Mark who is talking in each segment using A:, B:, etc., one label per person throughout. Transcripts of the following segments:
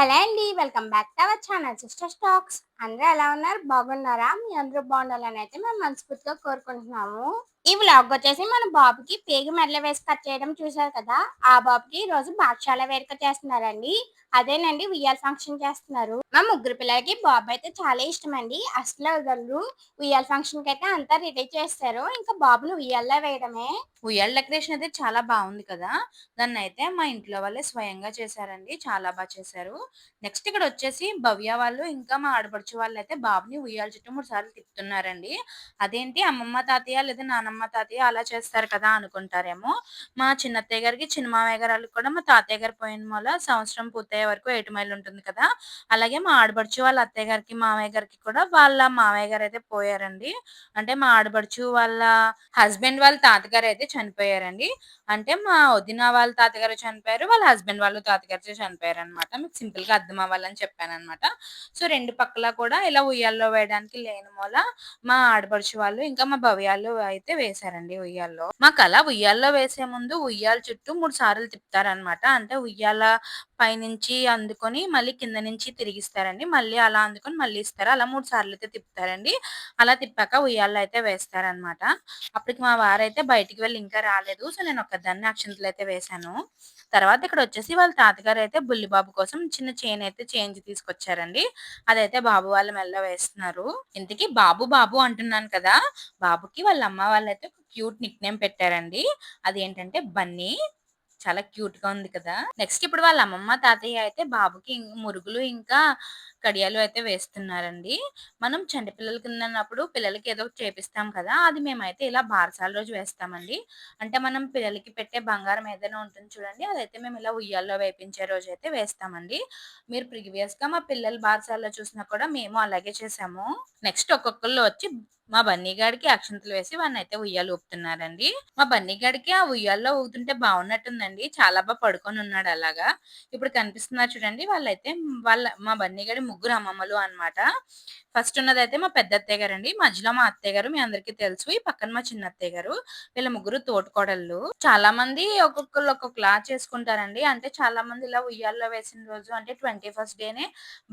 A: Hello అండి welcome back to our channel sister stacks అందరూ ఎలా ఉన్నారు? బాగున్నారా? మీ అందరూ బాగుండాలని అయితే మేము మనస్ఫూర్తిగా కోరుకుంటున్నాము. ఈ వ్లాగ్ వచ్చేసి మన బాబుకి పేగి మెడల వేసి కట్ చేయడం చూసారు కదా? ఆ బాబుకి ఈ రోజు పాఠశాల వేడుక చేస్తున్నారండి. అదేనండి ఉయ్యాల ఫంక్షన్ చేస్తున్నారు. మా ముగ్గురు పిల్లలకి బాబు అయితే చాలా ఇష్టం అండి అసలు వదలరు. ఉయ్యాల ఫంక్షన్కి అయితే అంతా రెడీ చేస్తారు. ఇంకా బాబుని ఉయ్యాల్లో వేయడమే.
B: ఉయ్యాల డెకరేషన్ అయితే చాలా బాగుంది కదా. దాన్ని అయితే మా ఇంట్లో వాళ్ళే స్వయంగా చేశారండి. చాలా బాగా చేశారు. నెక్స్ట్ ఇక్కడ వచ్చేసి భవ్య వాళ్ళు ఇంకా మా ఆడపడుచు వాళ్ళు అయితే బాబుని ఉయ్యాల చుట్టూ మూడు సార్లు తిప్పుతున్నారండి. అదేంటి అమ్మమ్మ తాతయ్య లేదా నానమ్మ తాతయ్య అలా చేస్తారు కదా అనుకుంటారేమో. మా చిన్నత్తయ్య గారికి చిన్న మామయ్య గారు కూడా మా తాతయ్య గారు పోయిన వల్ల సంవత్సరం పూర్తయ్యే వరకు ఏటు మైలు ఉంటుంది కదా. అలాగే మా ఆడపడుచు వాళ్ళ అత్తయ్య గారికి మామయ్య గారికి కూడా వాళ్ళ మామయ్య గారు అయితే పోయారండి. అంటే మా ఆడపడుచు వాళ్ళ హస్బెండ్ వాళ్ళ తాతగారు అయితే చనిపోయారండి. అంటే మా వదిన వాళ్ళ తాతగారు చనిపోయారు వాళ్ళ హస్బెండ్ వాళ్ళు తాతగారు చనిపోయారు అనమాట మీకు సింపుల్గా అర్థం అవ్వాలని చెప్పాను అనమాట సో రెండు పక్కల కూడా ఇలా ఉయ్యాల్లో వేయడానికి లేని మూల మా ఆడపడుచు వాళ్ళు ఇంకా మా భవ్యాలు అయితే వేశారండి ఉయ్యాల్లో. మాకు అలా ఉయ్యాల్లో వేసే ముందు ఉయ్యాల చుట్టూ మూడు సార్లు తిప్పుతారనమాట అంటే ఉయ్యాల పైనుంచి అందుకొని మళ్ళీ కింద నుంచి తిరిగిస్తారండి. మళ్ళీ అలా అందుకొని మళ్ళీ ఇస్తారు. అలా మూడు సార్లు అయితే తిప్పుతారండి. అలా తిప్పాక ఉయ్యాల్లో అయితే వేస్తారనమాట అప్పటికి మా వారైతే బయటికి వెళ్ళి ఇంకా రాలేదు. సో నేను ఒక్కదాన్ని అక్షంతలు అయితే వేశాను. తర్వాత ఇక్కడ వచ్చేసి వాళ్ళ తాతగారు అయితే బుల్లిబాబు కోసం చిన్న చైన్ అయితే చేంజ్ తీసుకొచ్చారండి. అదైతే బాబు వాళ్ళ మెల్ల వేస్తున్నారు. ఇంతకీ బాబు బాబు అంటున్నాను కదా బాబుకి వాళ్ళ అమ్మ వాళ్ళైతే క్యూట్ నిక్ నేమ్ పెట్టారండి. అదేంటంటే బన్నీ. చాలా క్యూట్గా ఉంది కదా. నెక్స్ట్ ఇప్పుడు వాళ్ళ అమ్మమ్మ తాతయ్య అయితే బాబుకి మురుగులు ఇంకా కడియాలు అయితే వేస్తున్నారండి. మనం చంటి పిల్లలకి ఉన్నప్పుడు పిల్లలకి ఏదో చేపిస్తాం కదా అది మేమైతే ఇలా బారసాల రోజు వేస్తామండి. అంటే మనం పిల్లలకి పెట్టే బంగారం ఏదైనా ఉంటుంది చూడండి అదైతే మేము ఇలా ఉయ్యాల్లో వేపించే రోజు అయితే వేస్తామండి. మీరు ప్రీవియస్గా మా పిల్లల బారసాల్లో చూసినా కూడా మేము అలాగే చేసాము. నెక్స్ట్ ఒక్కొక్కళ్ళు వచ్చి మా బన్నీగాడికి అక్షంతలు వేసి వాడిని అయితే ఉయ్యాలు ఊపుతున్నారండి. మా బన్నీగాడికి ఆ ఉయ్యాల్లో ఊగుతుంటే బాగున్నట్టుందండి. చాలా బాగా పడుకొని ఉన్నాడు అలాగా. ఇప్పుడు కనిపిస్తున్నారు చూడండి వాళ్ళైతే వాళ్ళ మా బన్నీగాడి ముగ్గురు అమ్మమ్మలు అన్నమాట. ఫస్ట్ ఉన్నదైతే మా పెద్ద అత్తయ్య గారు అండి మధ్యలో మా అత్తయ్య గారు మీ అందరికీ తెలుసు. ఈ పక్కన మా చిన్న అత్తయ్య గారు. వీళ్ళ ముగ్గురు తోటకోడళ్ళు. చాలా మంది ఒక్కొక్కరు ఒక్కొక్కలా చేసుకుంటారండి. అంటే చాలా మంది ఇలా ఉయ్యాల్లో వేసిన రోజు అంటే ట్వంటీ ఫస్ట్ డేనే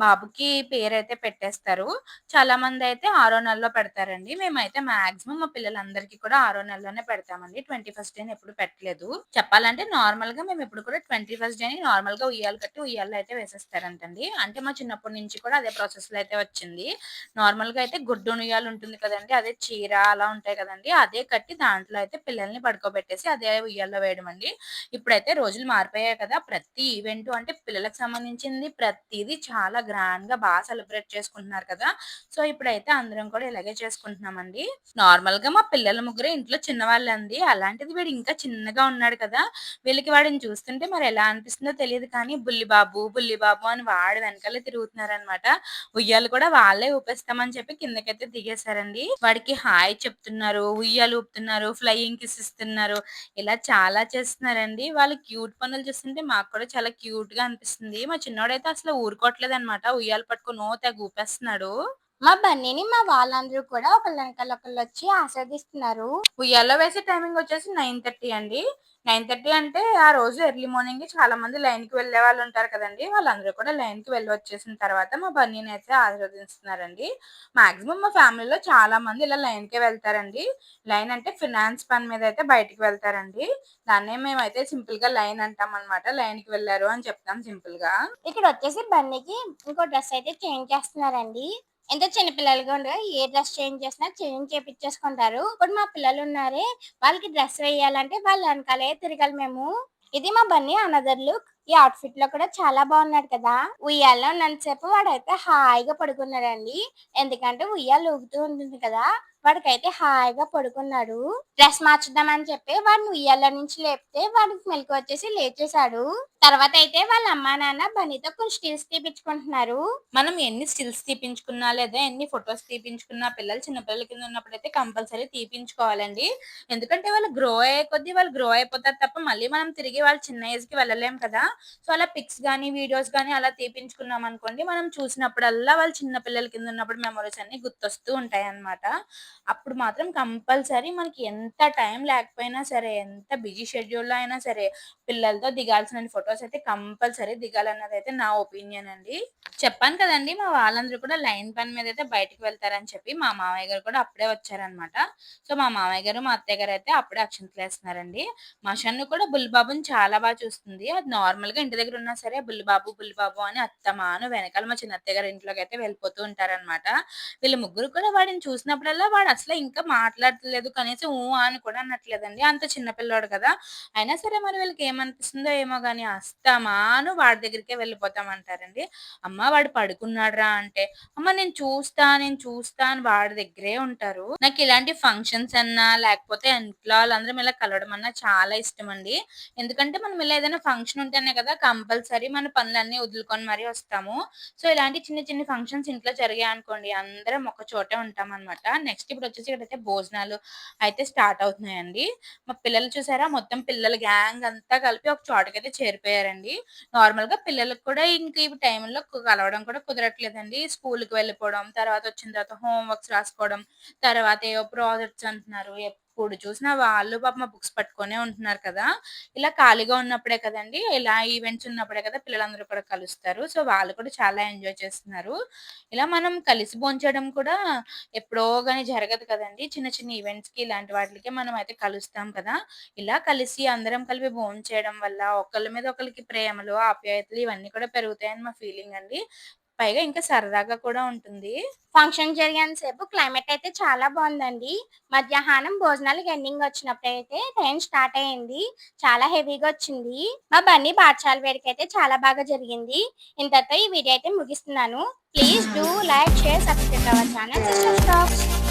B: బాబుకి పేరైతే పెట్టేస్తారు. చాలా మంది అయితే ఆరో నెలలో పెడతారండి. మేమైతే మాక్సిమం మా పిల్లలందరికీ కూడా ఆరో నెలలోనే పెడతామండి. ట్వంటీ ఫస్ట్ డే ఎప్పుడు పెట్టలేదు. చెప్పాలంటే నార్మల్గా మేము ఎప్పుడు కూడా ట్వంటీ ఫస్ట్ డే నార్మల్గా ఉయ్యాలు కట్టి ఉయ్యాల్లో అయితే వేసేస్తారంటండి. అంటే మా చిన్నప్పటి నుంచి కూడా అదే ప్రాసెస్లో అయితే వచ్చింది. నార్మల్గా అయితే గుడ్డు ఉయ్యాలు ఉంటుంది కదండి అదే చీర అలా ఉంటాయి కదండి అదే కట్టి దాంట్లో అయితే పిల్లల్ని పడుకోబెట్టేసి అదే ఉయ్యాల్లో వేయడం అండి. ఇప్పుడైతే రోజులు మారిపోయాయి కదా ప్రతి ఈవెంట్ అంటే పిల్లలకు సంబంధించింది ప్రతిదీ చాలా గ్రాండ్గా బాగా సెలబ్రేట్ చేసుకుంటున్నారు కదా. సో ఇప్పుడైతే అందరం కూడా ఇలాగే చేసుకుంటున్నామండి. నార్మల్గా మా పిల్లల ముగ్గురు ఇంట్లో చిన్నవాళ్ళండి అలాంటిది వీడు ఇంకా చిన్నగా ఉన్నాడు కదా వీళ్ళకి వాడిని చూస్తుంటే మరి ఎలా అనిపిస్తుందో తెలియదు కానీ బుల్లి బాబు బుల్లి బాబు అని వాడి వెనకాలే అనమాట. ఉయ్యాలు కూడా వాళ్ళే ఊపేస్తామని చెప్పి కిందకైతే దిగేశారండి. వాడికి హాయ్ చెప్తున్నారు ఉయ్యాలు ఊపుతున్నారు ఫ్లయింగ్ కిస్ ఇస్తున్నారు. ఇలా చాలా చేస్తున్నారండి. వాళ్ళు క్యూట్ పనులు చూస్తుంటే మాకు కూడా చాలా క్యూట్గా అనిపిస్తుంది. మా చిన్నోడైతే అసలు ఊరుకోవట్లేదు అనమాట ఉయ్యాలు పట్టుకొని నో తెగ ఊపేస్తున్నాడు.
A: మా బన్నీని మా వాళ్ళందరూ కూడా ఒకళ్ళ వెనకాల ఒకళ్ళు వచ్చి ఆస్వాదిస్తున్నారు.
B: ఉయ్యాల్లో వేసే టైమింగ్ వచ్చేసి నైన్ థర్టీ అండి. నైన్ థర్టీ అంటే ఆ రోజు ఎర్లీ మార్నింగ్ చాలా మంది లైన్కి వెళ్ళే వాళ్ళు ఉంటారు కదండి. వాళ్ళందరూ కూడా లైన్కి వెళ్ళి వచ్చేసిన తర్వాత మా బన్నీని అయితే ఆశీర్వదిస్తున్నారండి మాక్సిమం మా ఫ్యామిలీలో చాలా మంది ఇలా లైన్ కే వెళ్తారండి. లైన్ అంటే ఫినాన్స్ పని మీద అయితే బయటికి వెళ్తారండి. దాన్నే మేమైతే సింపుల్గా లైన్ అంటాం అనమాట లైన్కి వెళ్ళారు అని చెప్తాం సింపుల్గా.
A: ఇక్కడ వచ్చేసి బన్నీకి ఇంకో డ్రెస్ అయితే చేంజ్ చేస్తున్నారండి. ఎంత చిన్న పిల్లలుగా ఉండగా ఏ డ్రెస్ చేంజ్ చేసినా చేంజ్ చేపించేసుకుంటారు ఇప్పుడు మా పిల్లలు ఉన్నారే వాళ్ళకి డ్రెస్ వేయాలంటే వాళ్ళ వెనకాలే తిరగాలి మేము. ఇది మా బన్నీ అనదర్ లుక్. ఈ అవుట్ఫిట్లో కూడా చాలా బాగున్నాడు కదా. ఉయ్యాల్లో ఉన్నంతసేపు వాడైతే హాయిగా పడుకున్నాడండి. ఎందుకంటే ఉయ్యాలు ఊగుతూ ఉంటుంది కదా. వాడికైతే హాయిగా పడుకున్నాడు. డ్రెస్ మార్చుద్దామని చెప్పి వాడిని ఉయ్యాల నుంచి లేపితే వాడికి మెలకు వచ్చేసి లేచేశాడు. తర్వాత అయితే వాళ్ళ అమ్మా నాన్న బన్నీతో కొన్ని స్టిల్స్ తీపించుకుంటున్నారు
B: మనం ఎన్ని స్టిల్స్ తీపించుకున్నా లేదా ఎన్ని ఫొటోస్ తీపించుకున్నా పిల్లలు చిన్నపిల్లల కింద ఉన్నప్పుడు అయితే కంపల్సరీ తీపించుకోవాలండి ఎందుకంటే వాళ్ళు గ్రో అయ్యే కొద్దీ వాళ్ళు గ్రో అయిపోతారు తప్ప మళ్ళీ మనం తిరిగి వాళ్ళ చిన్న ఏజ్కి వెళ్ళలేం కదా. సో అలా పిక్స్ గానీ వీడియోస్ గానీ అలా తీపించుకున్నాం అనుకోండి మనం చూసినప్పుడల్లా వాళ్ళు చిన్న పిల్లల కింద ఉన్నప్పుడు మెమరీస్ అన్ని గుర్తొస్తూ ఉంటాయి అన్నమాట అప్పుడు మాత్రం కంపల్సరీ మనకి ఎంత టైం లేకపోయినా సరే, ఎంత బిజీ షెడ్యూల్‌లో అయినా సరే, పిల్లలతో దిగాల్సిన ఫొటోస్ అయితే కంపల్సరీ దిగాలన్నది అయితే నా ఒపీనియన్ అండి. చెప్పాను కదండి మా వాళ్ళందరూ కూడా లైన్ పని మీద అయితే బయటకు వెళ్తారని చెప్పి, మా మామయ్య గారు కూడా అప్పుడే వచ్చారనమాట. సో, మా మామయ్య గారు, మా అత్తయ్య గారు అయితే అప్పుడే అక్షింతలేస్తున్నారండి. మా షన్ను కూడా బుల్లిబాబుని చాలా బాగా చూస్తుంది. అది నార్మల్‌గా ఇంటి దగ్గర ఉన్నా సరే బుల్లిబాబు, బుల్లిబాబు అని అత్తమాను వెనకాల మా చిన్నత్తయ్య గారి ఇంట్లోకైతే వెళ్ళిపోతూ ఉంటారనమాట. వీళ్ళు ముగ్గురు కూడా వాడిని చూసినప్పుడల్లా వాడు అసలు ఇంకా మాట్లాడలేదు కనీసం ఊ అని కూడా అనట్లేదండి. అంత చిన్నపిల్లాడు కదా! అయినా సరే మరి వీళ్ళకి ఏమనిపిస్తుందో ఏమో కానీ అస్తమాను వాడి దగ్గరికే వెళ్ళిపోతామంటారండి. అమ్మ వాడు పడుకున్నాడురా అంటే, అమ్మ నేను చూస్తా, నేను చూస్తా అని వాడి దగ్గరే ఉంటారు. నాకు ఇలాంటి ఫంక్షన్స్ అన్నా, లేకపోతే ఇంట్లో వాళ్ళందరం ఇలా కలవడం అన్నా చాలా ఇష్టం అండి ఎందుకంటే మనం ఇలా ఏదైనా ఫంక్షన్ ఉంటేనే కదా కంపల్సరీ మన పనులన్నీ వదులుకొని మరీ వస్తాము. సో, ఇలాంటి చిన్న చిన్న ఫంక్షన్స్ ఇంట్లో జరిగాయనుకోండి అందరం ఒక చోటే ఉంటాం అనమాట నెక్స్ట్ ఇప్పుడు వచ్చేసి ఇక్కడైతే భోజనాలు అయితే స్టార్ట్ అవుతున్నాయండి. మా పిల్లలు చూసారా మొత్తం పిల్లల గ్యాంగ్ అంతా కలిపి ఒక చోటకైతే చేరిపోయారండి. నార్మల్గా పిల్లలకు కూడా ఇంక ఈ టైంలో కలవడం కూడా కుదరట్లేదండి. స్కూల్కి వెళ్ళిపోవడం, తర్వాత వచ్చిన తర్వాత హోంవర్క్స్ రాసుకోవడం, తర్వాత ఏవో ప్రాజెక్ట్స్ అంటున్నారు. ఎప్పుడు చూసినా వాళ్ళు పాప మా బుక్స్ పట్టుకొనే ఉంటున్నారు కదా! ఇలా ఖాళీగా ఉన్నప్పుడే కదండి ఇలా ఈవెంట్స్ ఉన్నప్పుడే కదా పిల్లలందరూ కూడా కలుస్తారు. సో, వాళ్ళు కూడా చాలా ఎంజాయ్ చేస్తున్నారు. ఇలా మనం కలిసి భోంచేయడం కూడా ఎప్పుడో కానీ జరగదు కదండి చిన్న చిన్న ఈవెంట్స్‌కి ఇలాంటి వాటికి మనం అయితే కలుస్తాం కదా! ఇలా కలిసి అందరం కలిపి భోంచేయడం వల్ల ఒకళ్ళ మీద ఒకరికి ప్రేమలు, ఆప్యాయతలు ఇవన్నీ కూడా పెరుగుతాయని మా ఫీలింగ్ అండి. పైగా ఇంకా సరదాగా కూడా ఉంటుంది.
A: ఫంక్షన్ జరిగేంత సేపు క్లైమేట్ అయితే చాలా బాగుందండి మధ్యాహ్నం భోజనాలకి ఎండింగ్ వచ్చినప్పుడు అయితే ట్రైన్ స్టార్ట్ అయింది. చాలా హెవీగా వచ్చింది. మా బన్నీ పాఠశాల అయితే చాలా బాగా జరిగింది. ఇంతతో ఈ వీడియో అయితే ముగిస్తున్నాను. Please do like, share, subscribe our channel sister stacks